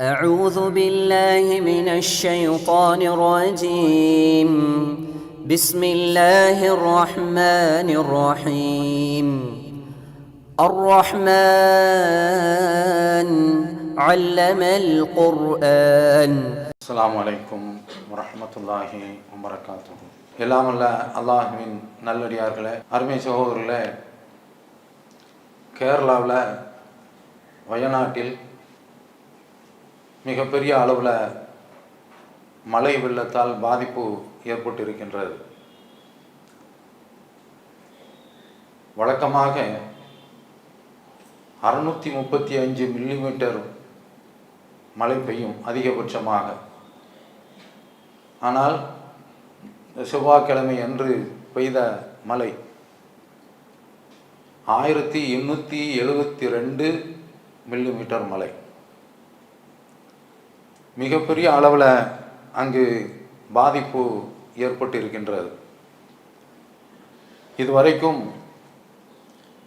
أعوذ بالله من الشيطان الرجيم بسم الله الرحمن الرحيم الرحمن علم القرآن அஸ்ஸலாமு அலைக்கும் வரஹ்மத்துல்லாஹி வபரகாத்துஹு எல்லாம் அல்ல அல்லாஹுவின் நல்லடியார்களே அருமை சகோதரர்களே கேரளாவில் வயநாட்டில் மிகப்பெரிய அளவில் மழை வெள்ளத்தால் பாதிப்பு ஏற்பட்டிருக்கின்றது. வழக்கமாக அறுநூற்றி முப்பத்தி அஞ்சு மில்லிமீட்டர் மழை பெய்யும் அதிகபட்சமாக. ஆனால் செவ்வாய்க்கிழமை அன்று பெய்த மழை ஆயிரத்தி எண்ணூற்றி எழுபத்தி ரெண்டு மில்லிமீட்டர் மழை. மிகப்பெரிய அளவில் அங்கு பாதிப்பு ஏற்பட்டிருக்கின்றது. இதுவரைக்கும்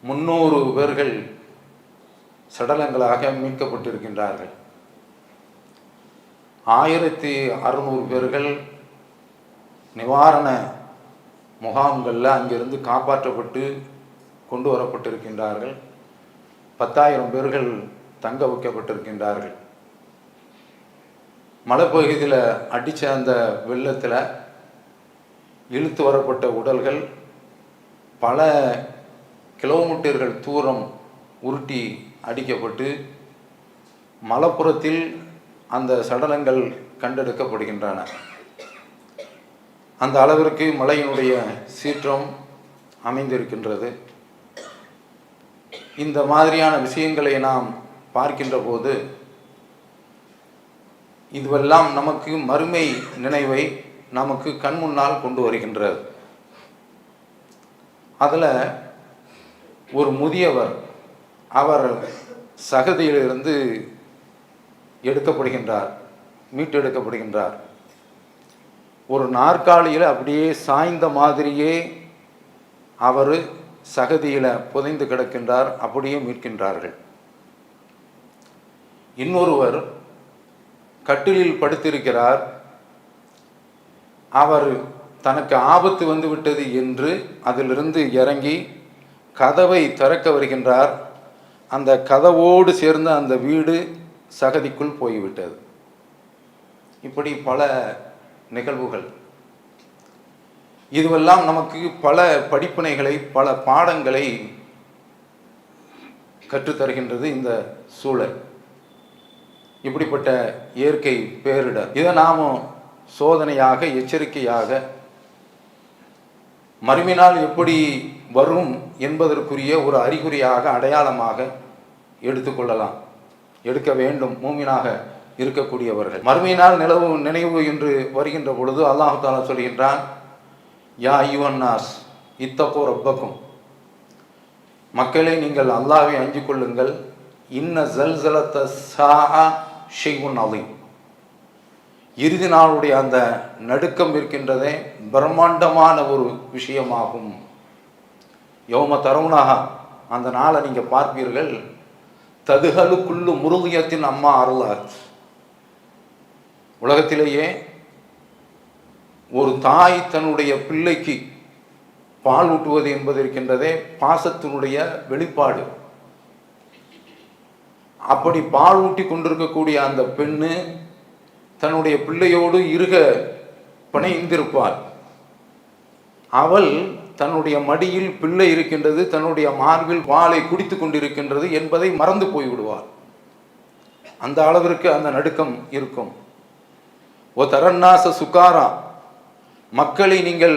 முன்னூறு பேர்கள் சடலங்களாக மீட்கப்பட்டிருக்கின்றார்கள். ஆயிரத்தி அறுநூறு பேர்கள் நிவாரண முகாம்களில் அங்கிருந்து காப்பாற்றப்பட்டு கொண்டு வரப்பட்டிருக்கின்றார்கள். பத்தாயிரம் பேர்கள் தங்க வைக்கப்பட்டிருக்கின்றார்கள். மலைப்பகுதியில் அடித்த அந்த வெள்ளத்தில் இழுத்து வரப்பட்ட உடல்கள் பல கிலோமீட்டர்கள் தூரம் உருட்டி அடிக்கப்பட்டு மலப்புறத்தில் அந்த சடலங்கள் கண்டெடுக்கப்படுகின்றன. அந்த அளவிற்கு மலையினுடைய சீற்றம் அமைந்திருக்கின்றது. இந்த மாதிரியான விஷயங்களை நாம் பார்க்கின்ற போது இதுவெல்லாம் நமக்கு மறுமை நினைவை நமக்கு கண் முன்னால் கொண்டு வருகின்றது. அதில் ஒரு முதியவர் அவர் சகதியிலிருந்து எடுக்கப்படுகின்றார் மீட்டெடுக்கப்படுகின்றார். ஒரு நாற்காலியில் அப்படியே சாய்ந்த மாதிரியே அவர் சகதியில் புதைந்து கிடக்கின்றார் அப்படியே மீட்கின்றார்கள். இன்னொருவர் கட்டிலில் படுத்திருக்கிறார். அவர் தனக்கு ஆபத்து வந்துவிட்டது என்று அதிலிருந்து இறங்கி கதவை திறக்க வருகின்றார். அந்த கதவோடு சேர்ந்த அந்த வீடு சகதிக்குள் போய்விட்டது. இப்படி பல நிகழ்வுகள். இதுவெல்லாம் நமக்கு பல படிப்பினைகளை பல பாடங்களை கற்றுத்தருகின்றது இந்த சூழல். இப்படிப்பட்ட இயற்கை பேரிடர் இதை நாமும் சோதனையாக எச்சரிக்கையாக மறுமினால் எப்படி வரும் என்பதற்குரிய ஒரு அறிகுறியாக அடையாளமாக எடுத்துக்கொள்ளலாம் எடுக்க வேண்டும். மூமினாக இருக்கக்கூடியவர்கள். மறுமையினால் நிலவு நினைவு என்று வருகின்ற பொழுது அல்லாஹு தாலா சொல்கின்றான் யா யுவன்னாஸ் இத்தப்போ ரப்பக்கும். மக்களை நீங்கள் அல்லாவை அஞ்சு கொள்ளுங்கள். இன்ன ஜல்சலத்த சா ஷெய்வுன் அலீம். இறுதி நாளுடைய அந்த நடுக்கம் இருக்கின்றதே பிரம்மாண்டமான ஒரு விஷயமாகும். யோம தருணாக அந்த நாளை நீங்கள் பார்ப்பீர்கள். ததுகளுக்குள்ளு முருகியத்தின் அம்மா அருளார். உலகத்திலேயே ஒரு தாய் தன்னுடைய பிள்ளைக்கு பால் ஊட்டுவது என்பது இருக்கின்றதே பாசத்தினுடைய வெளிப்பாடு. அப்படி பால் ஊட்டி கொண்டிருக்கக்கூடிய அந்த பெண்ணு தன்னுடைய பிள்ளையோடு இருக பிணைந்திருப்பாள். அவள் தன்னுடைய மடியில் பிள்ளை இருக்கின்றது தன்னுடைய மார்பில் வாளை குடித்து கொண்டிருக்கின்றது என்பதை மறந்து போய்விடுவாள். அந்த அளவிற்கு அந்த நடுக்கம் இருக்கும். ஓ தரன்னாச சுகாரா மக்களை நீங்கள்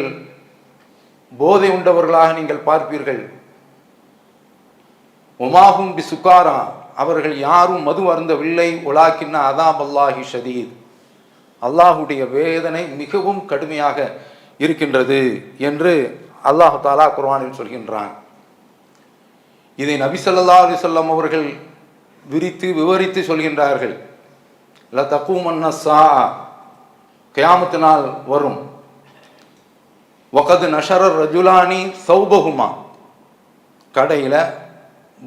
போதை உண்டவர்களாக நீங்கள் பார்ப்பீர்கள். ஒமாகும் பி சுகாரா அவர்கள் யாரும் மது அருந்தவில்லை. உலாக்கின்ன அதாப் அல்லாஹி ஷதீத். அல்லாஹுடைய வேதனை மிகவும் கடுமையாக இருக்கின்றது என்று அல்லாஹு தாலா குர்வானில் சொல்கின்றான். இதை நபிசல்லா அலிசல்லம் அவர்கள் விரித்து விவரித்து சொல்கின்றார்கள். ல தக்கூமன்ன சா கயாமத்தினால் வரும். ஒகது நஷரர் ரஜுலானி சௌபகுமா கடையில்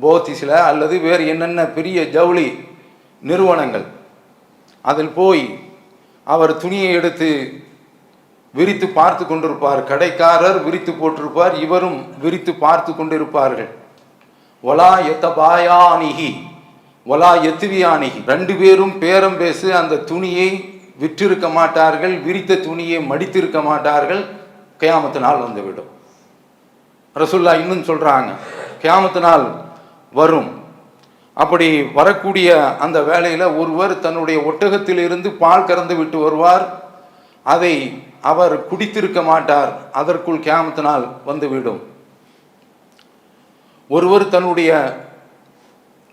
போத்திஸில் அல்லது வேறு என்னென்ன பெரிய ஜவுளி நிறுவனங்கள் அதில் போய் அவர் துணியை எடுத்து விரித்து பார்த்து கொண்டிருப்பார். கடைக்காரர் விரித்து போட்டிருப்பார் இவரும் விரித்து பார்த்து கொண்டிருப்பார்கள். ஒலா எத்தபாயானிகி ஒலா எத்துவியானிகி ரெண்டு பேரும் பேரம் பேசு அந்த துணியை விற்றிருக்க மாட்டார்கள் விரித்த துணியை மடித்திருக்க மாட்டார்கள். கியாமத்து நாள் வந்துவிடும் ரசுல்லா இன்னும் சொல்கிறாங்க கியாமத்து நாள் வரும். அப்படி வரக்கூடிய அந்த வேலையில் ஒருவர் தன்னுடைய ஒட்டகத்திலிருந்து பால் கறந்து விட்டு வருவார். அதை அவர் குடித்திருக்க மாட்டார். அதற்குள் கேமத்தினால் வந்துவிடும். ஒருவர் தன்னுடைய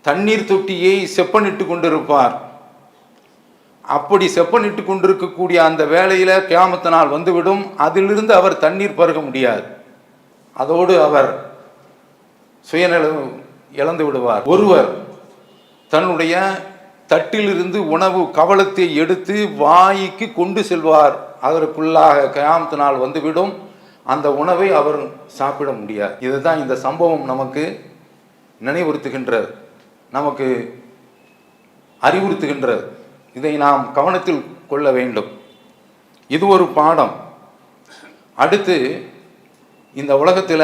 தண்ணீர் தொட்டியை செப்பனிட்டு கொண்டிருப்பார். அப்படி செப்பனிட்டு கொண்டிருக்கக்கூடிய அந்த வேலையில் கேமத்தினால் வந்துவிடும். அதிலிருந்து அவர் தண்ணீர் பருக முடியாது. அதோடு அவர் சுயநலம் இழந்து விடுவார். ஒருவர் தன்னுடைய தட்டிலிருந்து உணவு கவலத்தை எடுத்து வாய்க்கு கொண்டு செல்வார். அதற்குள்ளாக கயாமத்து நாள் வந்துவிடும். அந்த உணவை அவர் சாப்பிட முடியாது. இதுதான் இந்த சம்பவம் நமக்கு நினைவுறுத்துகின்றது. நமக்கு அறிவுறுத்துகின்றது. இதை நாம் கவனத்தில் கொள்ள வேண்டும். இது ஒரு பாடம். அடுத்து இந்த உலகத்தில்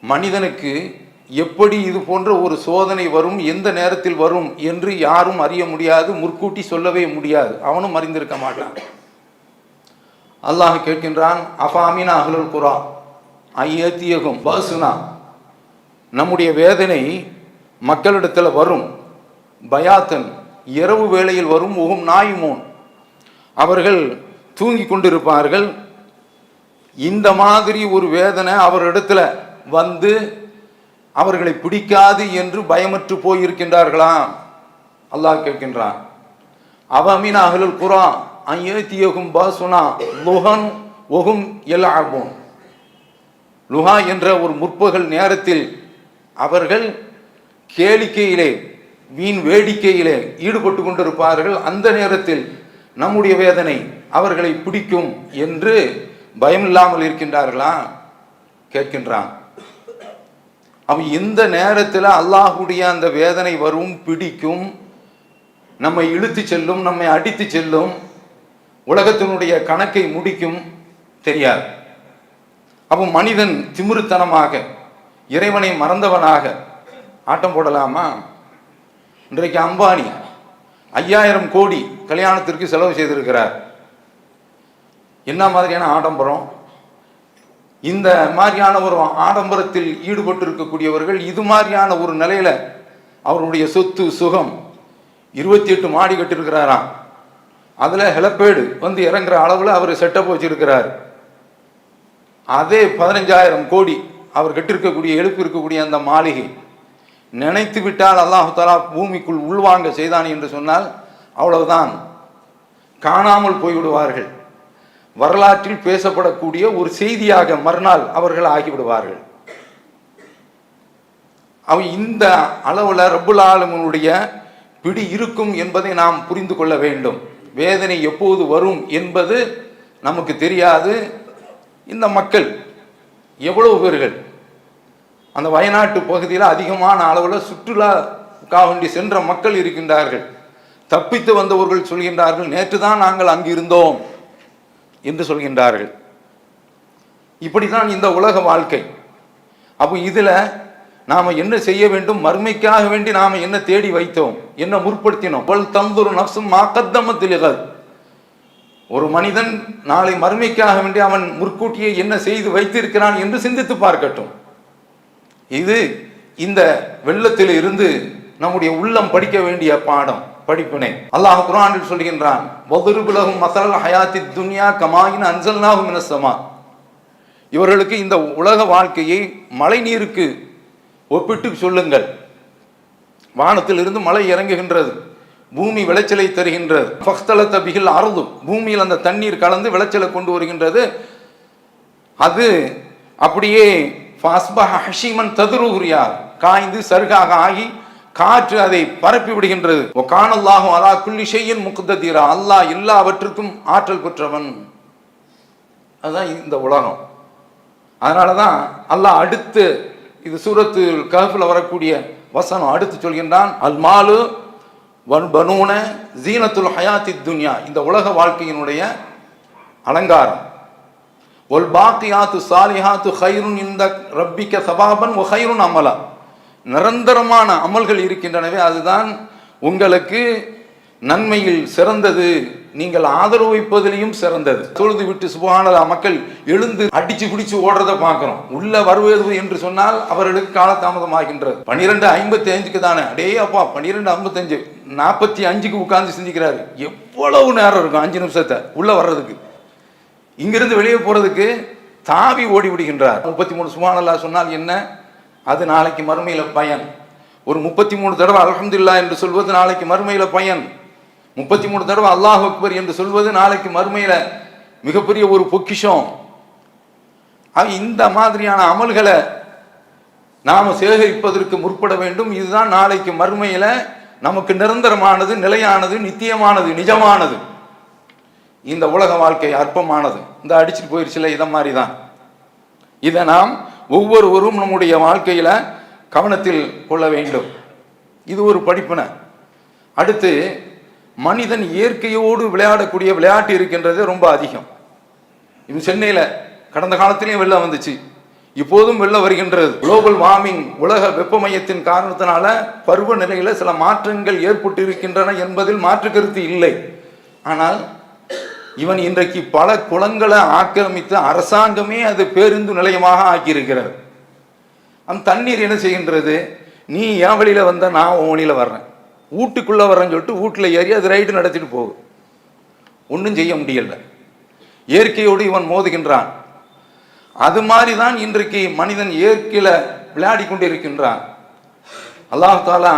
மனிதனுக்கு எப்படி இது போன்ற ஒரு சோதனை வரும் எந்த நேரத்தில் வரும் என்று யாரும் அறிய முடியாது முற்கூட்டி சொல்லவே முடியாது. அவனும் அறிந்திருக்க மாட்டான். அல்லாஹ் கேட்கின்றான் அஃபாமினா அகலுல் குரா? ஐயத்தியகும் பசுனா. நம்முடைய வேதனை மக்களிடத்தில் வரும். பயாத்தன் இரவு வேளையில் வரும் உகும் நாயுமோன். அவர்கள் தூங்கி கொண்டிருப்பார்கள். இந்த மாதிரி ஒரு வேதனை அவரிடத்துல வந்து அவர்களை பிடிக்காது என்று பயமற்று போயிருக்கின்றார்களாம். அல்லாஹ் கேட்கின்றான். அவமீன் அகலுல் குரா ஐயத்தியகும் பாசுனா லுஹன் ஒகும் எல்ஆபோன் லுஹா என்ற ஒரு முற்பகல் நேரத்தில் அவர்கள் கேளிக்கையிலே வீண் வேடிக்கையிலே ஈடுபட்டு கொண்டிருப்பார்கள். அந்த நேரத்தில் நம்முடைய வேதனை அவர்களை பிடிக்கும் என்று பயமில்லாமல் இருக்கின்றார்களா கேட்கின்றான். அவன் இந்த நேரத்தில் அல்லாஹுடைய அந்த வேதனை வரும் பிடிக்கும். நம்மை இழுத்து செல்லும் நம்மை அடித்து செல்லும். உலகத்தினுடைய கணக்கை முடிக்கும். தெரியாது. அப்போ மனிதன் திமிருத்தனமாக இறைவனை மறந்தவனாக ஆட்டம் போடலாமா? இன்றைக்கு அம்பானி ஐயாயிரம் கோடி கல்யாணத்திற்கு செலவு செய்திருக்கிறார். என்ன மாதிரியான ஆடம்பரம்? இந்த மாதிரியான ஒரு ஆடம்பரத்தில் ஈடுபட்டு இருக்கக்கூடியவர்கள் இது மாதிரியான ஒரு நிலையில அவருடைய சொத்து சுகம் இருபத்தி எட்டு மாடி கட்டிருக்கிறாராம் அதுல ஹெலப்பேடு வந்து இறங்குற அளவுல அவர் செட்டப் வச்சிருக்கிறார். அதே பதினஞ்சாயிரம் கோடி அவர் கட்டிருக்கக்கூடிய எழுப்பு இருக்கக்கூடிய அந்த மாளிகை நினைத்து விட்டால் அல்லாஹு தாலா பூமிக்குள் உள்வாங்க செய்தான் என்று சொன்னால் அவ்வளவுதான். காணாமல் போய்விடுவார்கள். வரலாற்றில் பேசப்படக்கூடிய ஒரு செய்தியாக மறுநாள் அவர்கள் ஆகிவிடுவார்கள். அவன் இந்த அளவில் ரப்புல் ஆலமனுடைய பிடி இருக்கும் என்பதை நாம் புரிந்து கொள்ள வேண்டும். வேதனை எப்போது வரும் என்பது நமக்கு தெரியாது. இந்த மக்கள் எவ்வளவு பேர்கள்? அந்த வயநாட்டு பகுதியில் அதிகமான அளவில் சுற்றுலாக்காக வேண்டி சென்ற மக்கள் இருக்கின்றார்கள். தப்பித்து வந்தவர்கள் சொல்கின்றார்கள் நேற்று தான் நாங்கள் அங்கு இருந்தோம் என்று சொல்கின்றார்கள். இப்படித்தான் இந்த உலக வாழ்க்கை. அப்போ இதில் நாம் என்ன செய்ய வேண்டும்? மறுமைக்காக வேண்டி நாம் என்ன தேடி வைத்தோம்? என்ன முற்படுத்தினோம்? வல் தந்துரு நப்சும் மாக்கத்தமத்திலிகள் ஒரு மனிதன் நாளை மறுமைக்காக வேண்டி அவன் முற்கூட்டியே என்ன செய்து வைத்திருக்கிறான் என்று சிந்தித்து பார்க்கட்டும். இது இந்த வெள்ளத்தில் இருந்து நம்முடைய உள்ளம் படிக்க வேண்டிய பாடம். படிப்பினை. அல்லாஹ் குரானில் சொல்கின்றான் வதுருபுலகும் மசால் ஹயாத்தி துன்யா கமாயின் அன்சல்னாஹு மினசமா இவர்களுக்கு இந்த உலக வாழ்க்கையை மழை நீருக்கு ஒப்பிட்டு சொல்லுங்கள். வானத்திலிருந்து மழை இறங்குகின்றது பூமி விளைச்சலை தருகின்றது. ஃபக்தலத்த பிகில் அறுது பூமியில் அந்த தண்ணீர் கலந்து விளைச்சலை கொண்டு வருகின்றது. அது அப்படியே ஃபாஸ்பஹ ஹஷீமன் ததுருகுரியார் காய்ந்து சருகாக ஆகி காற்று அதை பரப்பி விடுகின்றது. ஓ காணல்லாகும் அலா குல்லி ஷையின் முக்குத்தீரா அல்லாஹ் எல்லாவற்றுக்கும் ஆற்றல் பெற்றவன். அதுதான் இந்த உலகம். அதனால தான் அல்லாஹ் அடுத்து இது சூரத்து கஹஃபில் வரக்கூடிய வசனம் அடுத்து சொல்கின்றான் அல் மாலு வன் பனூன ஜீனத்துல் ஹயாத்தி துன்யா. இந்த உலக வாழ்க்கையினுடைய அலங்காரம். ஒல் பாக்கியாத்து சாலிஹாத்து ஹைருன் இந்த ரப்பிக்க சபாபன் ஒ ஹைருன் அமலா. நிரந்தரமான அமல்கள் இருக்கின்றனவே அதுதான் உங்களுக்கு நன்மையில் சிறந்தது. நீங்கள் ஆதரவு வைப்பதிலையும் சிறந்தது. தொழுது விட்டு சுபகானதா மக்கள் எழுந்து அடிச்சு பிடிச்சு ஓடுறத பார்க்கிறோம். உள்ள வருவது என்று சொன்னால் அவர்களுக்கு காலதாமதமாகின்றது. பன்னிரெண்டு ஐம்பத்தி அஞ்சுக்கு தானே? அடே அப்பா பன்னிரெண்டு ஐம்பத்தஞ்சு. நாற்பத்தி அஞ்சுக்கு உட்கார்ந்து சிந்திக்கிறாரு. எவ்வளவு நேரம் இருக்கும் அஞ்சு நிமிஷத்தை உள்ள வர்றதுக்கு? இங்கிருந்து வெளியே போறதுக்கு தாவி ஓடி விடுகின்றார். முப்பத்தி மூணு சுமானல்லா சொன்னால் என்ன? அது நாளைக்கு மறுமையில் பயன். ஒரு முப்பத்தி மூணு தடவை அலமதுல்லா என்று சொல்வது நாளைக்கு மறுமையில் பயன். முப்பத்தி மூணு தடவை அல்லாஹ் அக்பர் என்று சொல்வது நாளைக்கு மறுமையில் மிகப்பெரிய ஒரு பொக்கிஷம். இந்த மாதிரியான அமல்களை நாம் சேகரிப்பதற்கு முற்பட வேண்டும். இதுதான் நாளைக்கு மறுமையில் நமக்கு நிரந்தரமானது நிலையானது நித்தியமானது நிஜமானது. இந்த உலக வாழ்க்கை அற்பமானது. இந்த அடிச்சுட்டு போயிருச்சுல இதை மாதிரி தான் இதை நாம் ஒவ்வொருவரும் நம்முடைய வாழ்க்கையில் கவனத்தில் கொள்ள வேண்டும். இது ஒரு படிப்பினை. அடுத்து மனிதன் இயற்கையோடு விளையாடக்கூடிய விளையாட்டு இருக்கின்றது ரொம்ப அதிகம். இது சென்னையில் கடந்த காலத்திலையும் வெள்ளம் வந்துச்சு. இப்போதும் வெள்ளம் வருகின்றது. குளோபல் வார்மிங் உலக வெப்பமயத்தின் காரணத்தினால பருவநிலையில் சில மாற்றங்கள் ஏற்பட்டு இருக்கின்றன என்பதில் மாற்று கருத்து இல்லை. ஆனால் இவன் இன்றைக்கு பல குளங்களை ஆக்கிரமித்து அரசாங்கமே அது பேருந்து நிலையமாக ஆக்கியிருக்கிறது அந்த தண்ணீர் என்ன செய்கின்றது? நீ என் வழியில வந்த நான் உன் வழியில் வர்றேன். வீட்டுக்குள்ளே வர்றேன்னு சொல்லிட்டு வீட்டில் ஏறி அது ரைடு நடத்திட்டு போகும் ஒன்றும் செய்ய முடியல. இயற்கையோடு இவன் மோதுகின்றான். அது மாதிரி தான் இன்றைக்கு மனிதன் இயற்கையில் விளையாடி கொண்டு இருக்கின்றான் அல்லாஹாலா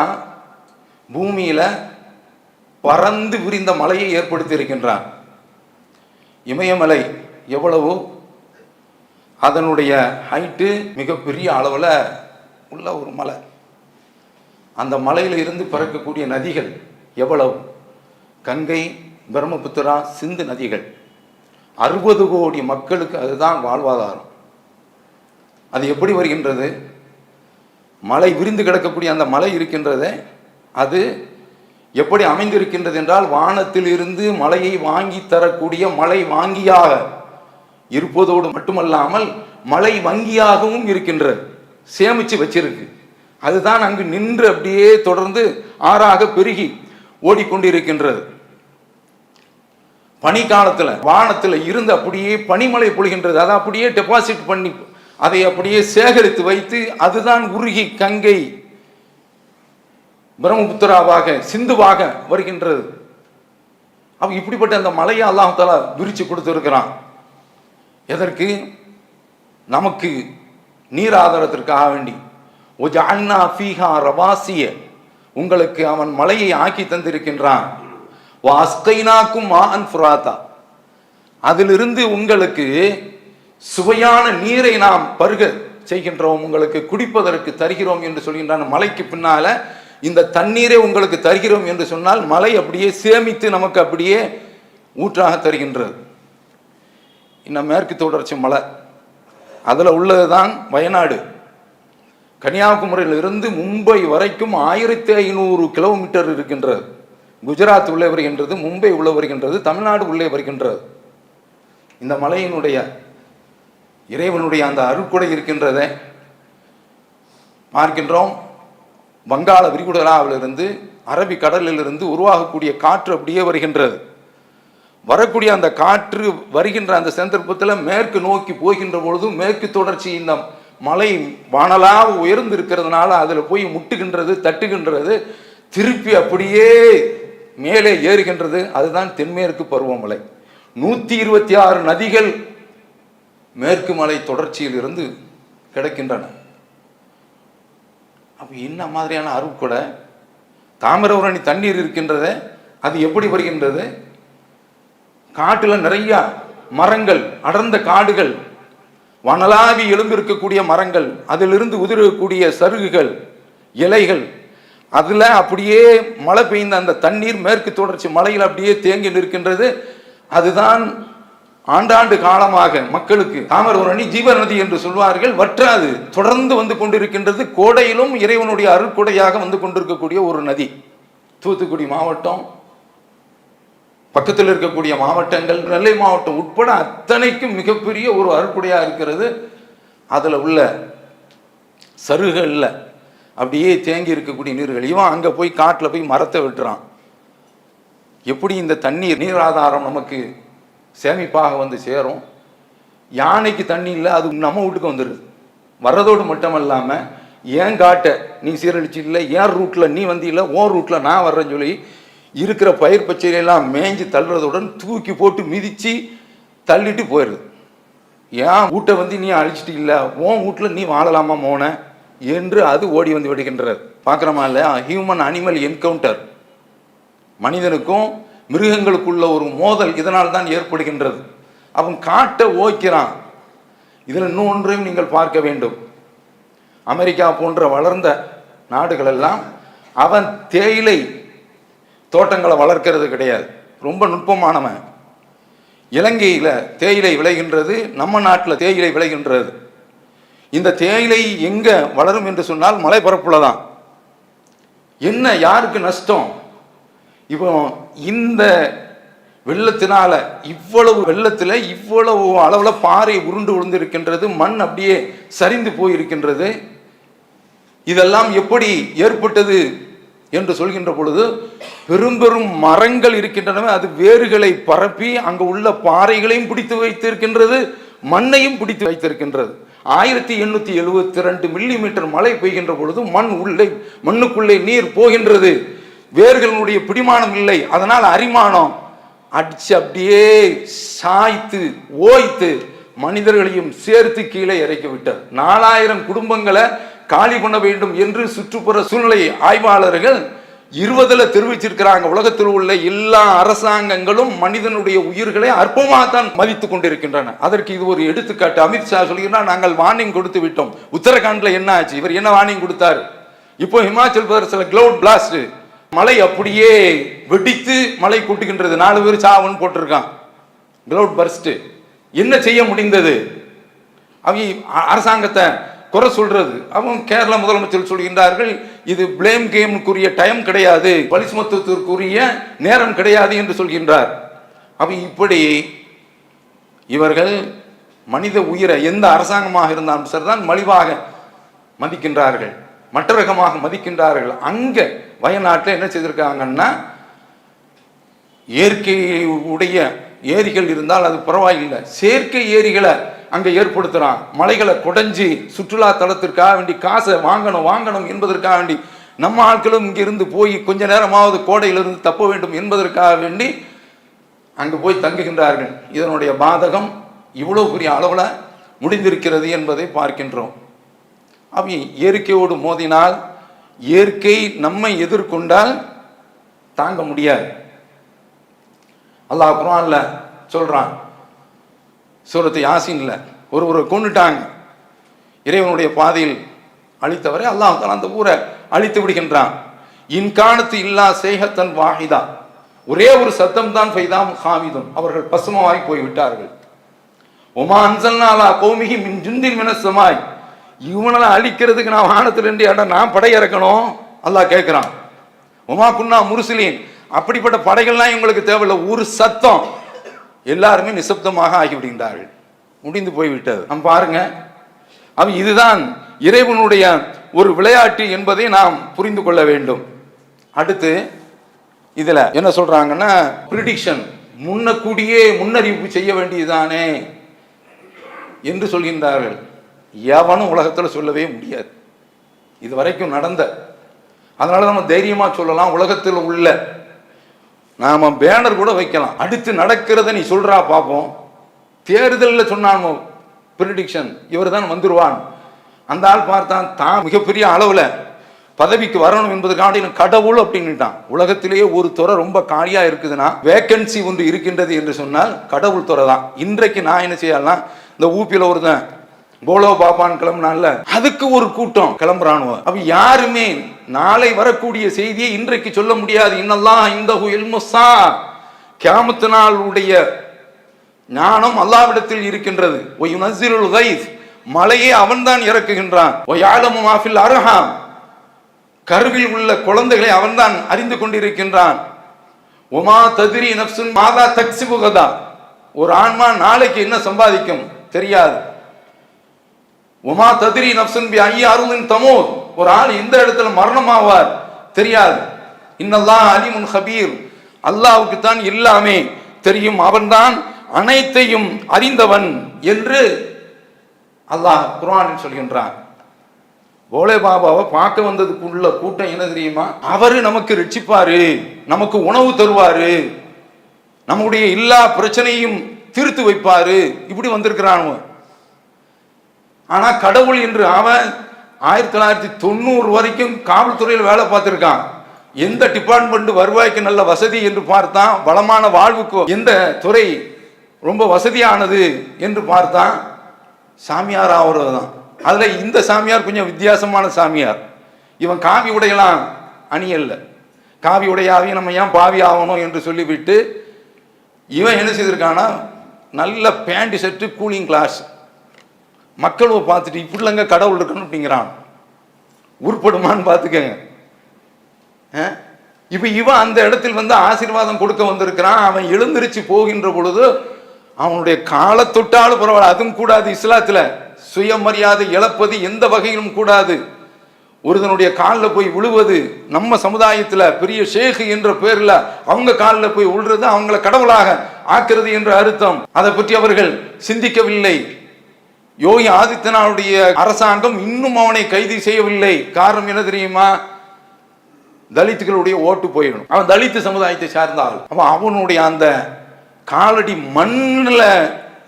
பூமியில் பறந்து விரிந்த மலையை ஏற்படுத்தி இருக்கின்றான் இமயமலை எவ்வளவு அதனுடைய ஹைட்டு மிகப்பெரிய அளவில் உள்ள ஒரு மலை. அந்த மலையில் இருந்து பிறக்கக்கூடிய நதிகள் எவ்வளவு? கங்கை பிரம்மபுத்திரா சிந்து நதிகள். அறுபது கோடி மக்களுக்கு அதுதான் வாழ்வாதாரம். அது எப்படி வருகின்றது? மலை விரிந்து கிடக்கக்கூடிய அந்த மலை இருக்கின்றதே அது எப்படி அமைந்திருக்கின்றது என்றால் வானத்தில் இருந்து மலையை வாங்கி தரக்கூடிய மலை வாங்கியாக இருப்பதோடு மட்டுமல்லாமல் மலை வங்கியாகவும் இருக்கின்றது சேமிச்சு வச்சிருக்கு. அதுதான் அங்கு நின்று அப்படியே தொடர்ந்து ஆறாக பெருகி ஓடிக்கொண்டிருக்கின்றது. பனி வானத்தில் இருந்து அப்படியே பனிமலை பொழிகின்றது. அதை அப்படியே டெபாசிட் பண்ணி அதை அப்படியே சேகரித்து வைத்து அதுதான் உருகி கங்கை. பிரம்மபுத்திராவாக சிந்துவாக வருகின்றது. அப்ப இப்படிப்பட்ட அந்த மலையை அல்லாஹ் தாலா விரிச்சு எதற்கு? நமக்கு நீர் ஆதாரத்திற்காக வேண்டி. ஜான்னா ஃபீஹா ரவாசிய. உங்களுக்கு அவன் மலையை ஆக்கி தந்திருக்கின்றான். வாஸ்கைனாக்கும் மா அன்ஃபுராத்தா அதிலிருந்து உங்களுக்கு சுவையான நீரை நாம் பருக செய்கின்றோம் உங்களுக்கு குடிப்பதற்கு தருகிறோம் என்று சொல்கின்றான். மலைக்கு பின்னால இந்த தண்ணீரை உங்களுக்கு தருகிறோம் என்று சொன்னால் மலை அப்படியே சேமித்து நமக்கு அப்படியே ஊற்றாக தருகின்றது. இன்னும் மேற்கு தொடர்ச்சி மலை. அதில் உள்ளதுதான் வயநாடு. கன்னியாகுமரியிலிருந்து மும்பை வரைக்கும் ஆயிரத்தி ஐநூறு கிலோமீட்டர் இருக்கின்றது. குஜராத் உள்ளே வருகின்றது மும்பை உள்ளே வருகின்றது தமிழ்நாடு உள்ளே வருகின்றது. இந்த மலையினுடைய இறைவனுடைய அந்த அருட்கொடை இருக்கின்றதை. பார்க்கின்றோம். வங்காள விரிகுடலாவிலிருந்து அரபி கடலிலிருந்து உருவாகக்கூடிய காற்று அப்படியே வருகின்றது. வரக்கூடிய அந்த காற்று வருகின்ற அந்த சந்தர்ப்பத்தில் மேற்கு நோக்கி போகின்ற பொழுதும் மேற்கு தொடர்ச்சி இந்த மலை வானலாக உயர்ந்து இருக்கிறதுனால அதில் போய் முட்டுகின்றது தட்டுகின்றது திருப்பி அப்படியே மேலே ஏறுகின்றது. அதுதான் தென்மேற்கு பருவமலை நூற்றி இருபத்தி ஆறு நதிகள் மேற்கு மலை தொடர்ச்சியில் இருந்து கிடைக்கின்றன. அப்போ என்ன மாதிரியான அருட்கொடை தாமிரபரணி தண்ணீர் இருக்கின்றது அது எப்படி வருகின்றது? காட்டில் நிறைய மரங்கள் அடர்ந்த காடுகள் வனலாவி எழும்பிருக்கக்கூடிய மரங்கள் அதிலிருந்து உதிரக்கூடிய சருகுகள் இலைகள் அதில் அப்படியே மழை பெய்ந்த அந்த தண்ணீர் மேற்கு தொடர்ச்சி மலையில் அப்படியே தேங்கி நிற்கின்றது. அதுதான் ஆண்டாண்டு காலமாக மக்களுக்கு தாமிரபரணி ஜீவ நதி என்று சொல்வார்கள் வற்றாது. தொடர்ந்து வந்து கொண்டிருக்கின்றது கோடையிலும் இறைவனுடைய அருட்கொடையாக வந்து கொண்டிருக்கக்கூடிய ஒரு நதி. தூத்துக்குடி மாவட்டம் பக்கத்தில் இருக்கக்கூடிய மாவட்டங்கள் நெல்லை மாவட்டம் உட்பட அத்தனைக்கும் மிகப்பெரிய ஒரு அருக்குடையாக இருக்கிறது. அதில் உள்ள சருகல்ல அப்படியே தேங்கி இருக்கக்கூடிய நீர்கள் இவன் அங்கே போய் காட்டில் போய் மரத்தை வெட்டுறான். எப்படி இந்த தண்ணீர் நீர் ஆதாரம் நமக்கு சேமிப்பாக வந்து சேரும். யானைக்கு தண்ணி இல்லை அது நம்ம வீட்டுக்கு வந்துடுது வர்றதோடு மட்டும் இல்லாமல் ஏன் காட்டை நீ சீரழிச்சு இல்லை ஏன் ரூட்டில் நீ வந்து இல்லை ஓன் ரூட்டில் நான் வர்றேன்னு சொல்லி இருக்கிற பயிர் பச்சையெல்லாம் மேய்ஞ்சி தள்ளுறதுடன் தூக்கி போட்டு மிதித்து தள்ளிட்டு போயிடுது ஏன் வீட்டை வந்து நீ அழிச்சிட்டு இல்லை உன் வீட்டில் நீ வாழலாமா மோன என்று அது ஓடி வந்து விடுகின்றது. பார்க்குறமா இல்லை ஹியூமன் அனிமல் என்கவுண்டர் மனிதனுக்கும் மிருகங்களுக்குள்ள ஒரு மோதல் இதனால் தான் ஏற்படுகின்றது. அவன் காட்டை ஓய்க்கிறான். இதில் இன்னொன்றையும் நீங்கள் பார்க்க வேண்டும். அமெரிக்கா போன்ற வளர்ந்த நாடுகளெல்லாம் அவன் தேயிலை தோட்டங்களை வளர்க்கிறது கிடையாது. ரொம்ப நுட்பமானவன். இலங்கையில் தேயிலை விளைகின்றது நம்ம நாட்டில் தேயிலை விளைகின்றது. இந்த தேயிலை எங்கே வளரும் என்று சொன்னால் மலைப்பரப்புல தான் என்ன யாருக்கு நஷ்டம்? இப்போ இந்த வெள்ளத்தினால இவ்வளவு வெள்ளத்தில் இவ்வளவு அளவில் பாறை உருண்டு விழுந்திருக்கின்றது மண் அப்படியே சரிந்து போயிருக்கின்றது. இதெல்லாம் எப்படி ஏற்பட்டது என்று சொல்கின்ற பொழுது பெரும் பெரும் மரங்கள் இருக்கின்றன அது வேர்களை பரப்பி அங்கு உள்ள பாறைகளையும் பிடித்து வைத்திருக்கின்றது மண்ணையும் பிடித்து வைத்திருக்கின்றது. ஆயிரத்தி எண்ணூத்தி எழுபத்தி ரெண்டு மில்லி மீட்டர் மழை பெய்கின்ற பொழுது மண் உள்ளே மண்ணுக்குள்ளே நீர் போகின்றது. வேர்களுடைய பிடிமானம் இல்லை. அதனால் அரிமானம். அடிச்சு அப்படியே சாய்த்து ஓய்த்து மனிதர்களையும் சேர்த்து கீழே இறக்கி விட்டார் நாலாயிரம் குடும்பங்களை காலி பண்ண வேண்டும் என்று சுற்றுப்புற சூழ்நிலை ஆய்வாளர்கள் இருபதுல தெரிவிச்சிருக்கிறாங்க. உலகத்தில் உள்ள எல்லா அரசாங்கங்களும் மனிதனுடைய உயிர்களை அற்பமாகத்தான் மதித்து கொண்டிருக்கின்றன. அதற்கு இது ஒரு எடுத்துக்காட்டு. அமித்ஷா சொல்கிறார் நாங்கள் வார்னிங் கொடுத்து விட்டோம். உத்தரகாண்ட்ல என்ன ஆச்சு? இவர் என்ன வார்னிங் கொடுத்தார்? இப்போ ஹிமாச்சல் பிரதேசத்தில் கிளவுட் பிளாஸ்ட். மலை அப்படியே வெடித்து மலை கூட்டுகின்றது. நாலு பேர் சாவுன்னு போட்டிருக்கான். கிளவுட் பர்ஸ்ட் என்ன செய்ய முடிந்தது? அவங்க அரசாங்கத்தை குறை சொல்றது. அவங்க கேரள முதலமைச்சர் சொல்கின்றார்கள் இது பிளேம் கேமுக்குரிய டைம் கிடையாது. பலிசுமத்துவத்திற்குரிய நேரம் கிடையாது என்று சொல்கின்றார். அவ இப்படி இவர்கள் மனித உயிரை எந்த அரசாங்கமாக இருந்தாலும் சரிதான் மலிவாக மதிக்கின்றார்கள். மற்ற ரகமாக மதிக்கின்றார்கள். அங்கே வயநாட்டில் என்ன செய்திருக்காங்கன்னா இயற்கையுடைய ஏரிகள் இருந்தால் அது பரவாயில்லை. செயற்கை ஏரிகளை அங்கே ஏற்படுத்துகிறான் மலைகளை குடைஞ்சி சுற்றுலா தளத்திற்காக வேண்டி காசை வாங்கணும் வாங்கணும் என்பதற்காக வேண்டி நம்ம ஆட்களும் இங்கிருந்து போய் கொஞ்ச நேரமாவது கோடையிலிருந்து தப்ப வேண்டும் என்பதற்காக வேண்டி அங்கு போய் தங்குகின்றார்கள். இதனுடைய பாதகம் இவ்வளோ பெரிய அளவில் முடிந்திருக்கிறது என்பதை பார்க்கின்றோம். அவை இயற்கையோடு மோதினால் இயற்கை நம்மை எதிர்கொண்டால் தாங்க முடியாது. அல்லாஹ் குரான்ல சொல்றான் சூரத்து யாசின்ல ஒருவரை கொண்டுட்டாங்க இறைவனுடைய பாதையில் அழித்தவரை அல்லாஹ் அந்த ஊரை அழித்து விடுகின்றான். இன்காணத்து இல்லா சேகத்தன் வாஹிதா ஒரே ஒரு சத்தம் தான் ஃபைதாம் ஹாமிதும் அவர்கள் பசுமமாய் போய் விட்டார்கள் ஒமா அன்சல்னாலா கோமிகி மின் ஜுந்தின் மினசமாய் இவனெல்லாம் அழிக்கிறதுக்கு நான் வானத்திலிருந்து ஏடா நான் படை இறக்கணும் அல்லா கேட்குறான் உமா குன்னா முருசிலின். அப்படிப்பட்ட படைகள்லாம் இவங்களுக்கு தேவையில்லை. ஒரு சத்தம். எல்லாருமே நிசப்தமாக ஆகிவிடுகின்றார்கள். முடிந்து போய்விட்டது. நாம் பாருங்க. அவ இதுதான் இறைவனுடைய ஒரு விளையாட்டு என்பதை நாம் புரிந்து கொள்ள வேண்டும். அடுத்து இதில் என்ன சொல்றாங்கன்னா ப்ரிடிக்ஷன் முன்னக்கூடியே முன்னறிவிப்பு செய்ய வேண்டியதுதானே என்று சொல்கின்றார்கள். எவனும் உலகத்தில் சொல்லவே முடியாது. இது வரைக்கும் நடந்த அதனால நம்ம தைரியமாக சொல்லலாம் உலகத்தில் உள்ள. நாம் பேனர் கூட வைக்கலாம். அடுத்து நடக்கிறத நீ சொல்கிறா பார்ப்போம் தேர்தலில் சொன்னான் ப்ரிடிக்ஷன் இவர் தான் வந்துருவான். அந்த ஆள் பார்த்தான் தான் மிகப்பெரிய அளவில் பதவிக்கு வரணும் என்பதற்காண்டி நான் கடவுள் அப்படின்னுட்டான். உலகத்திலேயே ஒரு துறை ரொம்ப காலியாக இருக்குதுன்னா வேக்கன்சி ஒன்று இருக்கின்றது என்று சொன்னால் கடவுள் துறை தான் இன்றைக்கு நான் என்ன செய்யலாம் இந்த ஊப்பியில் ஒருத்தன் போலோ பாபான் கிளம்புனால அதுக்கு ஒரு கூட்டம். கிளம்புறானுவ. அப்ப யாருமே நாளை வரக்கூடிய செய்தியை இன்றைக்கு சொல்ல முடியாது. இன்னெல்லாம் இந்த இல்முசா கியாமத்து நாளுடைய ஞானம் அல்லாவிடத்தில் இருக்கின்றது. ஒய் நசிருல் கைஸ். மலையை அவன்தான் இறக்குகின்றான். ஒய் ஆலமு மாஃபில் அருஹாம். கருவில் உள்ள குழந்தைகளை அவன்தான் அறிந்து கொண்டிருக்கின்றான். உமா ததிரி நப்சுன் மாதா தக்சிபுகதா ஒரு ஆன்மா நாளைக்கு என்ன சம்பாதிக்கும்? தெரியாது. உமா ததிரி நப்சன் பி ஐயா அருளின் தமோ ஒரு ஆள் எந்த இடத்துல மரணமாவார்? தெரியாது. இன்னல்லா அலிமுன் ஹபீர். அல்லாவுக்கு தான் எல்லாமே தெரியும். அவன்தான் அனைத்தையும் அறிந்தவன் என்று அல்லாஹ் குரான் சொல்கின்றான். போலே பாபாவை பார்க்க வந்ததுக்குள்ள கூட்டம் என்ன தெரியுமா? அவரு நமக்கு ரட்சிப்பாரு. நமக்கு உணவு தருவாரு. நம்முடைய எல்லா பிரச்சனையும் தீர்த்து வைப்பாரு. இப்படி வந்திருக்கிறான் ஆனால் கடவுள் என்று அவன் ஆயிரத்தி தொள்ளாயிரத்தி தொண்ணூறு வரைக்கும் காவல்துறையில் வேலை பார்த்துருக்கான். எந்த டிபார்ட்மெண்ட் வருவாய்க்கு நல்ல வசதி என்று பார்த்தான். வளமான வாழ்வுக்கு எந்த துறை ரொம்ப வசதியானது என்று பார்த்தான். சாமியார் ஆகிறது தான். அதில் இந்த சாமியார் கொஞ்சம் வித்தியாசமான சாமியார். இவன் காவி உடையெல்லாம் அணியல்ல. காவி உடையாவே நம்ம ஏன் பாவி ஆகணும் என்று சொல்லிவிட்டு இவன் என்ன செய்திருக்கானா நல்ல பேண்ட் செட்டு கூலிங் கிளாஸ் மக்களும் பார்த்துட்டு இப்படிலங்க கடவுள் இருக்கணும் அப்படிங்கிறான். உருப்படுமான்னு பார்த்துக்கங்க. இப்போ இவன் அந்த இடத்தில் வந்து ஆசீர்வாதம் கொடுக்க வந்திருக்கிறான். அவன் எழுந்திருச்சு போகின்ற பொழுது அவனுடைய காலை தொட்டாலும் பரவாயில்ல அதுவும் கூடாது இஸ்லாத்தில். சுயமரியாதை இழப்பது எந்த வகையிலும் கூடாது. ஒருதனுடைய காலில் போய் விழுவது நம்ம சமுதாயத்தில் பெரிய ஷேக் என்ற பேரில் அவங்க காலில் போய் விழுறது அவங்கள கடவுளாக ஆக்கிறது என்ற அர்த்தம். அதை பற்றி அவர்கள் சிந்திக்கவில்லை. யோகி ஆதித்யநாளுடைய அரசாங்கம் இன்னும் அவனை கைது செய்யவில்லை. காரணம் என்ன தெரியுமா? தலித்துகளுடைய ஓட்டு போயிடும் அவன் தலித்து சமுதாயத்தை சார்ந்தாள் அவன் அவனுடைய அந்த காலடி மண்ணில்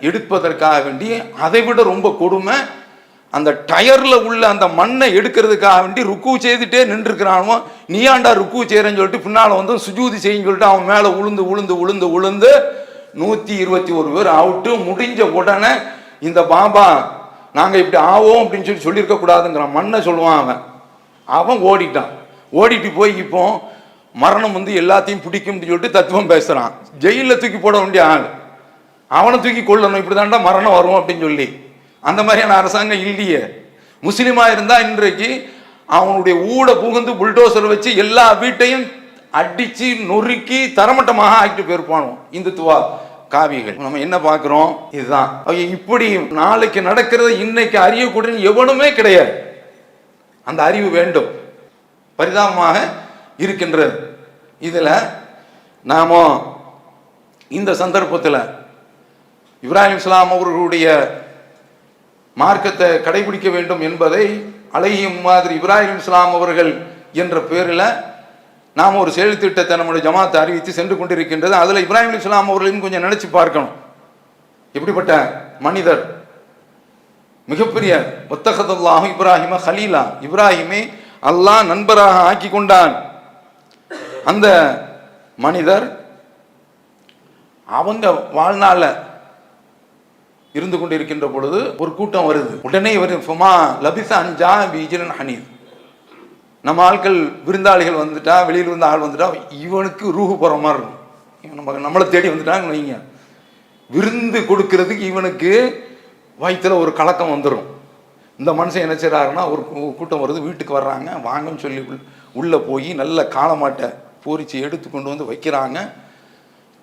எடுப்பதற்காக வேண்டி அதை விட ரொம்ப கொடுமை. அந்த டயரில் உள்ள அந்த மண்ணை எடுக்கிறதுக்காக வேண்டி ருக்கு செய்துட்டே நின்றுக்கிறானோ நீயாண்டா ருக்கு செய்கிறேன்னு சொல்லிட்டு பின்னால் வந்து சுஜூதி செய்யுன்னு சொல்லிட்டு அவன் மேலே உளுந்து உளுந்து உளுந்து உளுந்து நூற்றி இருபத்தி ஒரு பேர் அவுட்டு முடிஞ்ச உடனே இந்த பாபா நாங்கள் இப்படி ஆவோம் அப்படின்னு சொல்லி சொல்லியிருக்க கூடாதுங்கிறான் மண்ணை சொல்லுவான் அவன். அவன் ஓடிட்டான். ஓடிட்டு போய் இப்போ மரணம் வந்து எல்லாத்தையும் பிடிக்கும்னு சொல்லிட்டு தத்துவம் பேசுகிறான் ஜெயிலில் தூக்கி போட வேண்டிய ஆள். அவனை தூக்கி கொள்ளணும் இப்படி மரணம் வரும் அப்படின்னு சொல்லி. அந்த மாதிரியான அரசாங்கம் இல்லையே. முஸ்லீமாக இருந்தால் இன்றைக்கு அவனுடைய ஊட புகுந்து புல்டோசர் வச்சு எல்லா வீட்டையும் அடித்து நொறுக்கி தரமட்டமாக ஆக்கிட்டு போயிருப்பானோ. இந்துத்துவா காவியங்கள். நம்ம என்ன பார்க்குறோம்? இதுதான். இப்படி நாளைக்கு நடக்கிறத இன்னைக்கு அறியக்கூடிய எவனுமே கிடையாது. அந்த அறிவு வேண்டும். பரிதாபமாக இருக்கின்றது. இதில் நாம இந்த சந்தர்ப்பத்தில் இப்ராஹிம் இஸ்லாம் அவர்களுடைய மார்க்கத்தை கடைபிடிக்க வேண்டும் என்பதை அழகியும் மாதிரி இப்ராஹிம் இஸ்லாம் அவர்கள் என்ற பேரில் நாம் ஒரு செயல் திட்டத்தை நம்முடைய ஜமாத்தை அறிவித்து சென்று கொண்டிருக்கின்றது. அதில் இப்ராஹிம் இஸ்லாம் அவர்களையும் கொஞ்சம் நினைச்சு பார்க்கணும். எப்படிப்பட்ட மனிதர்? மிகப்பெரிய ஒத்தகதல்லாஹு இப்ராஹிம ஹலீலா. இப்ராஹிமை அல்லாஹ் நண்பராக ஆக்கி கொண்டான். அந்த மனிதர் அவங்க வாழ்நாள இருந்து கொண்டிருக்கின்ற பொழுது ஒரு கூட்டம் வருது. உடனே இவர் ஃபுமா லபிசா அஞ்சா பீஜலன் ஹனீத் நம்ம ஆட்கள் விருந்தாளிகள் வந்துட்டா வெளியில் வந்து ஆள் வந்துட்டா இவனுக்கு ரூஹு போகிற மாதிரி இருக்கும். இவன் நம்ம நம்மளை தேடி வந்துட்டாங்க வைங்க. விருந்து கொடுக்கறதுக்கு இவனுக்கு வயிற்றில் ஒரு கலக்கம் வந்துடும் இந்த மனுஷன் என்ன செய்கிறாருன்னா ஒரு கூட்டம் வருது வீட்டுக்கு வர்றாங்க வாங்கன்னு சொல்லி உள்ளே போய் நல்ல காளமாட்டை பூரிச்சு எடுத்து கொண்டு வந்து வைக்கிறாங்க.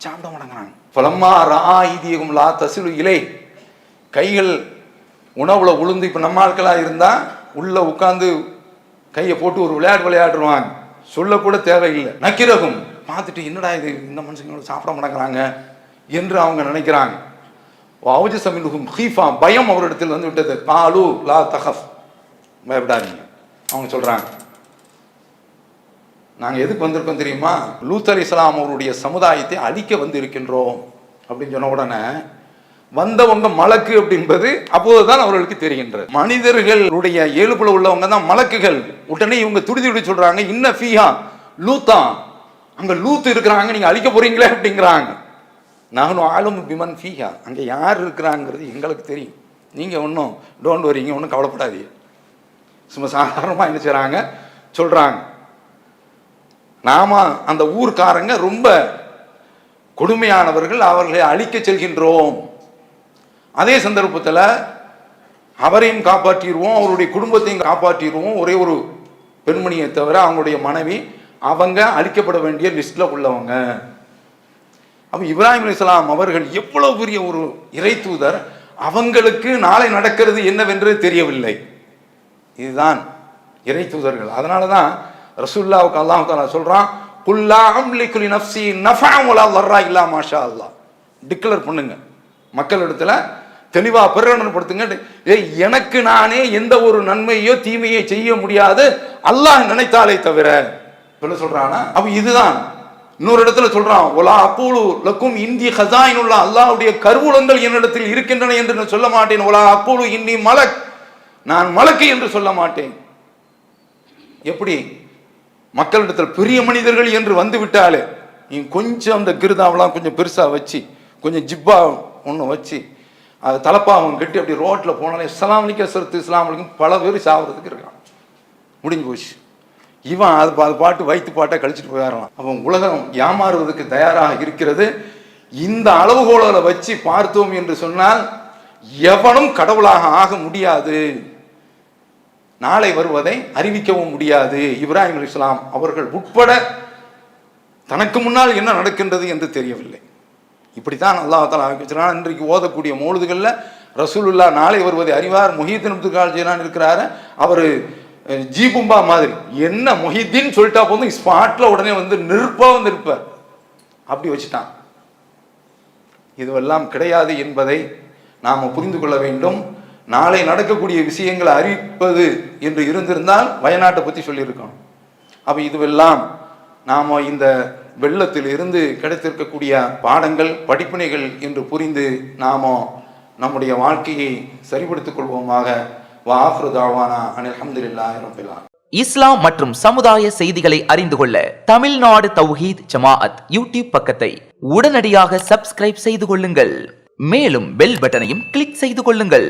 சாப்பிட மாட்டேங்கிறாங்க. பலம்மா ரா இதியகும் லா தசிலு இலை. கைகள் உணவில் உளுந்து இப்போ நம்ம ஆட்களாக இருந்தால் உள்ளே உட்காந்து கையை போட்டு ஒரு விளையாட்டு விளையாடுவாங்க சொல்லக்கூட தேவையில்லை. நக்கிரகம். பார்த்துட்டு என்னடா இது? இந்த மனுஷங்களோட சாப்பிட மாட்டேங்கிறாங்க என்று அவங்க நினைக்கிறாங்க. அவுஜ ஹீஃபா பயம் அவரிடத்தில் வந்து விட்டது. பாலு லா தஹஃப். பயப்படாதீங்க. அவங்க சொல்கிறாங்க நாங்கள் எதுக்கு வந்திருக்கோம் தெரியுமா? லூத் அலி இஸ்லாம் அவருடைய சமுதாயத்தை அழிக்க வந்து இருக்கின்றோம் அப்படின்னு சொன்ன உடனே வந்தவங்க மலக்கு அப்படின்பது அப்போதுதான் அவர்களுக்கு தெரிகின்றது. மனிதர்களுடைய இயல்புல உள்ளவங்க தான் மலக்குகள். உடனே இவங்க துடி துடி சொல்றாங்க இன்ன ஃபீஹா லூத்தா. அங்க லூத்து இருக்கிறாங்க நீங்க அழிக்க போறீங்களே அப்படிங்கிறாங்க. நானும் ஆளும் பிமன் ஃபீஹா. அங்க யார் இருக்கிறாங்கிறது எங்களுக்கு தெரியும். நீங்க ஒன்றும் டோன்ட் வரீங்க ஒன்றும் கவலைப்படாதீங்க. சும்மா சாதாரணமாக என்ன செய்கிறாங்க சொல்கிறாங்க நாம அந்த ஊர்க்காரங்க ரொம்ப கொடுமையானவர்கள் அவர்களை அழிக்க செல்கின்றோம். அதே சந்தர்ப்பத்தில் அவரையும் காப்பாற்றிடுவோம் அவருடைய குடும்பத்தையும் காப்பாற்றிடுவோம். ஒரே ஒரு பெண்மணியை தவிர அவங்களுடைய மனைவி அவங்க அழிக்கப்பட வேண்டிய லிஸ்ட்டில் உள்ளவங்க. அப்போ இப்ராஹிம் இஸ்லாம் அவர்கள் எவ்வளோ பெரிய ஒரு இறை தூதர் அவங்களுக்கு நாளை நடக்கிறது என்னவென்று தெரியவில்லை. இதுதான் இறை தூதர்கள். அதனால தான் ரசூல்லாவுக்கு அல்லாஹ் தாலா சொல்கிறான் குல்லா அம்லிகுலி நஃப்சி நஃபா வலா வர்றா இல்லா மாஷா அல்லா டிக்ளேர் பண்ணுங்க. மக்களிடத்தில் தெளிவா பிரகடனப்படுத்துங்க ஏய் எனக்கு நானே எந்த ஒரு நன்மையோ தீமையோ செய்ய முடியாது. அல்லாஹ் நினைத்தாலே தவிர. சொல்ல சொல்றானா? அப்ப இதுதான். இன்னொரு இடத்துல சொல்றான் ஒலா அக்கூலு லக்கும் இந்தி ஹசாயினுள்ள அல்லாவுடைய கருவூலங்கள் என்னிடத்தில் இருக்கின்றன என்று நான் சொல்ல மாட்டேன். ஒலா அக்கூலு இன்னி மலக். நான் மலக்கு என்று சொல்ல மாட்டேன். எப்படி? மக்களிடத்தில் பெரிய மனிதர்கள் என்று வந்து விட்டாலே நீ கொஞ்சம் அந்த கிருதாவெல்லாம் கொஞ்சம் பெருசா வச்சு கொஞ்சம் ஜிப்பா ஒன்று வச்சு அது தலப்பாவும் கட்டி அப்படி ரோட்டில் போனாலே இஸ்லாம் சிறுத்து சரத்து இஸ்லாம் பல பேர் சாவதுக்கு இருக்கான். முடிஞ்சு போச்சு. இவன் அது பா- அது பாட்டு வைத்து பாட்டை கழிச்சிட்டு போயிடலாம் அவன் உலகம் ஏமாறுவதற்கு தயாராக இருக்கிறது. இந்த அளவுகோளை வச்சு பார்த்தோம் என்று சொன்னால் எவனும் கடவுளாக ஆக முடியாது. நாளை வருவதை அறிவிக்கவும் முடியாது. இப்ராஹிம் இஸ்லாம் அவர்கள் உட்பட தனக்கு முன்னால் என்ன நடக்கின்றது என்று தெரியவில்லை. இப்படித்தான் அல்லாஹ் தாலா வச்சிருக்கான். இன்றைக்கு ஓதக்கூடிய மூழுதுகளில் ரசூலுல்லா நாளை வருவதை அறிவார். முஹீத்தின் அப்துல் ஜீலான் இருக்கிறாரு. அவர் ஜீபும்பா மாதிரி. என்ன முஹித்தீன் சொல்லிட்டா போதும் ஸ்பாட்ல உடனே வந்து நிற்பா வந்து இருப்பார் அப்படி வச்சுட்டான். இதுவெல்லாம் கிடையாது என்பதை நாம் புரிந்து கொள்ள வேண்டும். நாளை நடக்கக்கூடிய விஷயங்களை அறிவிப்பது என்று இருந்திருந்தால் வயநாட்டை பற்றி சொல்லியிருக்கோம் அப்போ இதுவெல்லாம் நாம் இந்த வெள்ளத்தில் இருந்து கிடைத்திருக்கக்கூடிய பாடங்கள் படிப்பினைகள் என்று புரிந்து நாமோ நம்முடைய வாழ்க்கையை சரிபடுத்திக் கொள்வோமாக. வாஃப்ரு தாவானா அனில் இஸ்லாம் மற்றும் சமுதாய செய்திகளை அறிந்து கொள்ள தமிழ்நாடு தௌஹீத் ஜமாஅத் யூடியூப் பக்கத்தை உடனடியாக சப்ஸ்கிரைப் செய்து கொள்ளுங்கள். மேலும் பெல் பட்டனையும் கிளிக் செய்து கொள்ளுங்கள்.